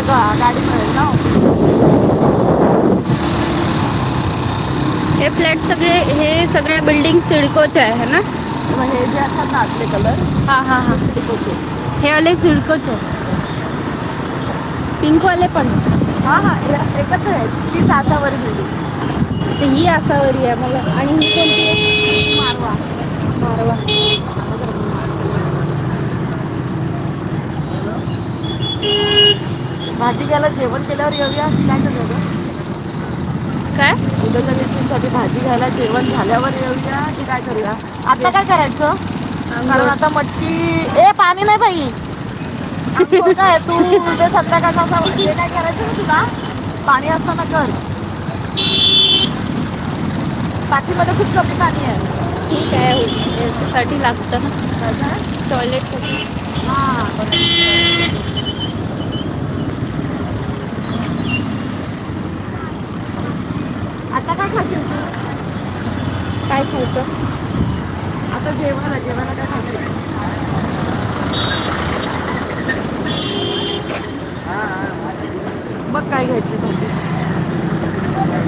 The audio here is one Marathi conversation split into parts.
गा- गाडी मिळेल ना? हे फ्लॅट सगळे हे सगळे बिल्डिंग सिडकोचे आहे ना? हे जे असतात ना आतले कलर? हा हा हा. हे वाले सिडकोचे. पिंक वाले पण. हा हा हे एकच आहे ती सासावर बिल्डिंग ही आसावरी आहे मला. आणि ही कोणती मारवा. मारवा. भाजी घ्यायला जेवण केल्यावर येऊया की काय करूया काय? उद्याच्या मीटिंगसाठी भाजी घ्यायला जेवण झाल्यावर येऊया की काय करूया? आता काय करायचं? कारण आता मटकी ए पाणी नाही बाई. काय तू ते संध्याकाळचं हे काय करायचं ना तुला? पाणी असताना कर. टाकीमध्ये खूप कमी पाणी आहे. ठीक आहे याच्यासाठी लागतं ना? टॉयलेट. हा बरोबर आता काय खाशील तू काय खायचं? आता जेवायला जेवायला काय खाशील मग काय घ्यायची भाजी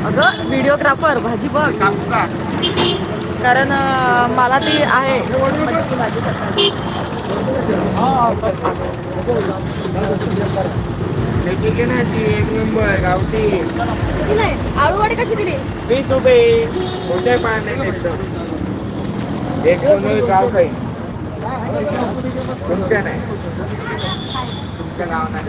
अगं व्हिडिओग्राफर भाजी बघ. कारण मला ती आहे. भाजी आहे ती एक नंबर गावठी. किती नाही आळूवाडी कशी दिली वीस रुपये मोठ्या पाण्यात एकदम एक नंबर गाव काही तुमच्या नाही तुमच्या गाव नाही